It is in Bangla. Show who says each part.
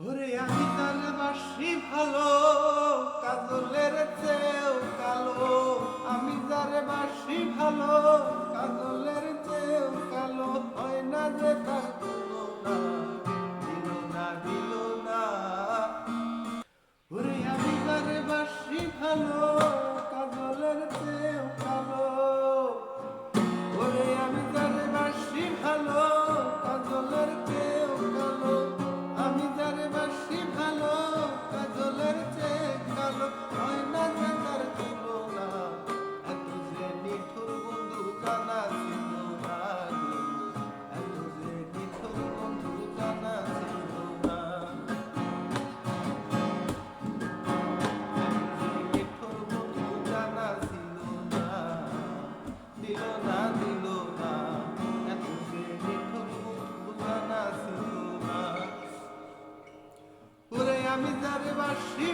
Speaker 1: ওরে আমি তার বাসি ভালো, কাজলের চেয়েও কালো। আমি যার বাসি ভালো, কাজলের চেয়েও কালো। হয় না যে তার ভালো দিল না দিল না এত যে মিঠুর বন্ধু জানা ছিল না ওরে আমি যারে বাসি